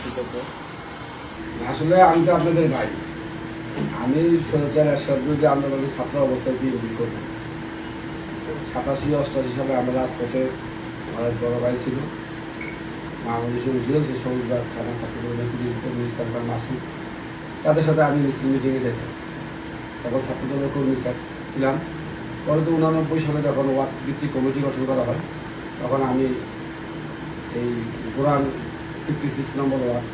কৃতজ্ঞ আসলে আমি তো আপনাদের ভাই। আমি স্বৈরাচার এরশাদ বিরোধী আন্দোলনের ছাত্র অবস্থায় বিএনপি করব। সাতাশি, অষ্টাশি সালে আমরা রাজপথে এক বড় ভাই ছিল। সে সবুজবাগ থানা ছাত্রদল নেতৃত্ব মাসুদ। তাদের সাথে আমি মিছিল মিটিংয়ে যেতাম। তখন ছাত্রদলের কর্মী ছিলাম। পরে তো উনানব্বই সালে যখন ওয়ার্ড ভিত্তিক কমিটি গঠন করা হয়, তখন আমি এই কোরআন ফিফটি সিক্স নম্বর ওয়ার্ড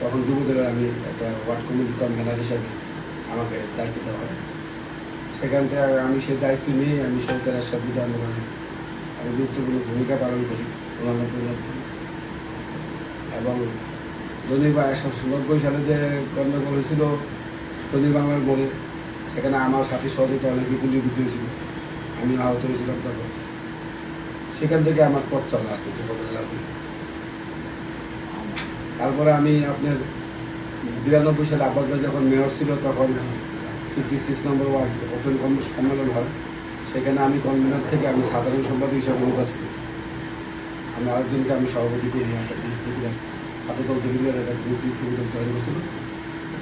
তখন যুবদলের আমি একটা ওয়ার্ড কমিটি কনভেনার হিসাবে আমাকে দায়িত্ব দেওয়া হয়। সেখান থেকে আমি সেই দায়িত্ব নিয়ে আমি সরকারের সাথে আন্দোলনে আমি গুরুত্বপূর্ণ ভূমিকা পালন করি এবং বা একশো নব্বই সালে যে গণ্ডগোল হয়েছিল ধনী বাংলার বলে সেখানে আমার সাথে সহযোগিতা অনেক বিপুল হয়েছিল। আমি আহত হয়েছিলাম তখন। সেখান থেকে আমার পথ চলা আর কি। তারপরে আমি আপনার বিরানব্বই সালে আব্বাস যখন মেয়র ছিল তখন ফিফটি সিক্স নম্বর ওয়ার্ড ওপেন কর্ম সম্মেলন হয়। সেখানে আমি কনভেনার থেকে আমি সাধারণ সম্পাদক হিসাবে নির্বাচিত আমি আরেকজনকে আমি সভাপতি করি একটা ছাত্রদল থেকে একটা গ্রুপ তৈরি করছিল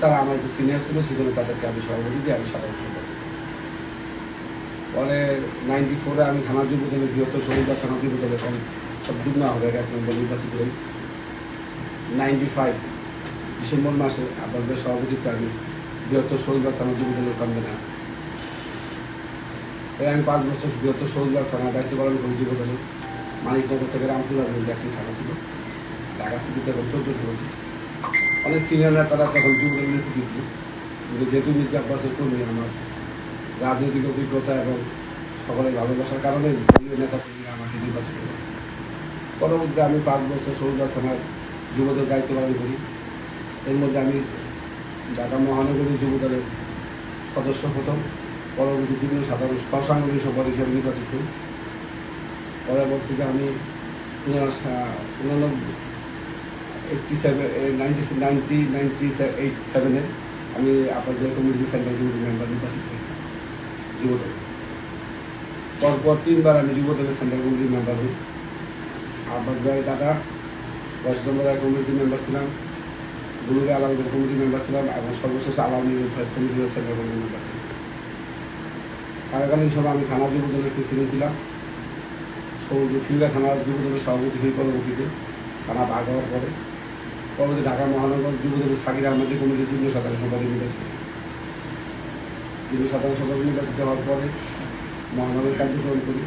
তারা আমার যে সিনিয়র ছিল, সেজন্য তাদেরকে আমি সভাপতি দিয়ে আমি সাধারণ পরে নাইনটি ফোরে আমি থানা যুব দলের বৃহত্তর শহীদ থানা যুব দলের সব যুগ্ম আহ্বায়ক এক নম্বর নির্বাচিত হই। নাইনটি ফাইভ ডিসেম্বর মাসে আপনাদের সভাপতিত্বে আমি বৃহত্তর শহীদবাগ থানা যুব দলের কনভেনার। তাই আমি পাঁচ বছর বৃহত্তর শহীদবাগ থানা দায়িত্ব পালন করি যুব দলে মানিকনগর থেকে রামপুরার মধ্যে একটি থানা ছিল। ঢাকা সিটিতে এখন চোদ্দটি হয়েছে অনেক সিনিয়ররা তারা তখন যুব দলের নেতৃত্ব দিত। যেহেতু মির্জা আব্বাসের কর্মী, আমার রাজনৈতিক অভিজ্ঞতা এবং সকলের ভালোবাসার কারণে দলীয় নেতা কর্মীরা আমাকে নির্বাচিত করে। পরবর্তীতে আমি পাঁচ বছর শহীদবাগ থানার যুবদের দায়িত্ব পালন করি। এর মধ্যে আমি ঢাকা মহানগরী যুব দলের সদস্য প্রথম। পরবর্তী বিভিন্ন সাধারণ সাংগঠনিক সম্পাদক হিসেবে নির্বাচিত হই। পরবর্তীতে আমি উনানব্বই eighty seven ninety ninety ninety eight সেভেনে আমি আপনাদের কমিউনিটি সেন্টার মেম্বার নির্বাচিত হই। যুবদল পরপর তিনবার আমি যুবদলের সেন্ট্রাল কমিটি মেম্বার হই। আব্বাস ভাই, দাদা পশ্চিমবঙ্গের কমিটি মেম্বার ছিলাম গুরুরে আলাউদ্দিন কমিটি মেম্বার ছিলাম এবং সর্বশেষ আলাউদ্দিন কমিটির সেন্ট্রাল কমিটি মেম্বার ছিলাম। থাকাকালীন সময় আমি থানা যুবদলের প্রেসিডেন্ট ছিলাম। ফিল্ডা থানার যুবদলের সভাপতি হই পরবর্তীতে, থানা ভাগ হওয়ার পরে। পরবর্তী ঢাকা মহানগর যুবদলের সাকির আহমেদের কমিটির যুগ্ম সাধারণ সম্পাদক নির্বাচিত হই। সাধারণ সম্পাদক নির্বাচিত হওয়ার পরে মহানগর কার্যক্রম করি।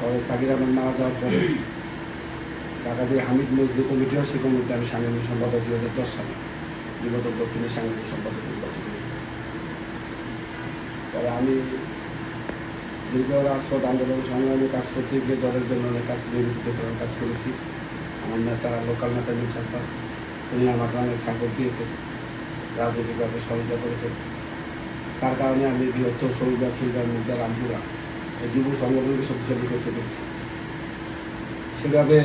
পরে সাকির আহমেদ মারা যাওয়ার পরে ঢাকা দিয়ে হামিদ মজদুর কমিটি হয় সেই কমিটিতে আমি সাংগঠনিক সম্পাদক দু হাজার দশ সালে যুবদল দক্ষিণের সাংগঠনিক সম্পাদক নির্বাচিত পরে আমি দীর্ঘ রাজপথ আন্দোলন, সংগ্রামে কাজ করতে গিয়ে দলের জন্য অনেক কাজ নিয়োজিত করার কাজ করেছি। আমার নেতা, লোকাল নেতা মির্জা আব্বাস উনি আমাকে অনেক সাপোর্ট দিয়েছেন। রাজনৈতিকভাবে সহযোগিতা করেছেন। তার কারণে আমি বৃহত্তর শহীদা খিলগা মুগদা রামপুরা এই যুব সংগঠনকে শক্তিশালী করতে পেরেছি। সেভাবে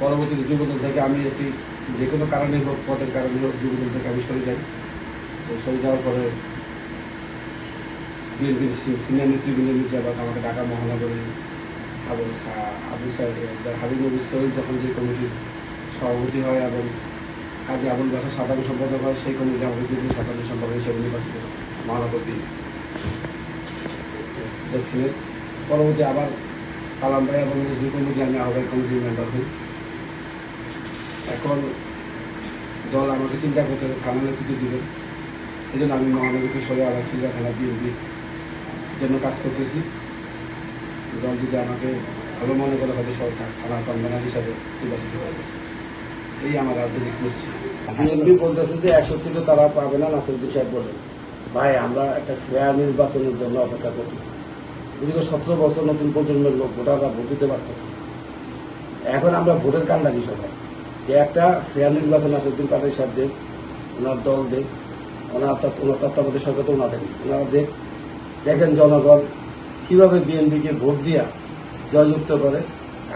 পরবর্তীতে যুবদল থেকে আমি একটি যে কোনো কারণে হোক, পদের কারণে হোক, যুবদল থেকে আমি সরে যাই। তো সরে যাওয়ার পরে বিএনপির সিনিয়র নেতৃবৃন্দ মির্জাবাদ আমাকে ঢাকা মহানগরে আবু আবু হাবিব নবী সৈয়দ যখন যে কমিটির সভাপতি হয় এবং কাজী আবুল বাসা সাধারণ সম্পাদক হয়, সেই কমিটি আমাকে সাধারণ সম্পাদক হিসেবে নির্বাচিত হয়। মহানগর দিন দক্ষিণে। পরবর্তী আবার সালাম ভাই এবং দুই কমিটি আমি আহ্বায়ক কমিটির মেম্বার হই। এখন দল আমাকে চিন্তা করতে হবে থানা নেতৃত্ব দিবে। এই জন্য আমি মহানগরকে সরে আবার ফিল্ডা থানা বিএনপির জন্য কাজ করতেছি। দল যদি আমাকে ভালো মনে করে হয়তো সরকার থানার কনভেনার হিসাবে নির্বাচিত হবে এই আমার রাজনৈতিক করছি বিএনপি বলতেছে যে একশো সিটে তারা পাবে না নাসিরুদ্দিন সাহেব বলেন। ভাই, আমরা একটা ফেয়ার নির্বাচনের জন্য অপেক্ষা করতেছি। এদিকে সতেরো বছর নতুন প্রজন্মের লোক ভোটাররা ভোট দিতে পারতেছে। এখন আমরা ভোটের কান্ডারি সবাই। যে একটা ফেয়ার নির্বাচন নাসিরুদ্দিন পাটের সাহেব দেখ ওনার দল দেখ ওনার ওনার তত্ত্বাবধায়ক সরকার তো ওনাদের ওনারা দেখ দেখেন জনগণ, কীভাবে বিএনপিকে ভোট দিয়া জয়যুক্ত করে?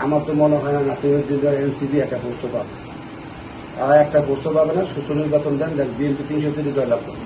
আমার তো মনে হয় না নাসিরুদ্দিন এনসিপি একটা পোস্ট পাবে। আর একটা পোস্ট পাবে না, সুষ্ঠু নির্বাচন দেন দেখ বিএনপি তিনশো সিটে জয়লাভ করবে।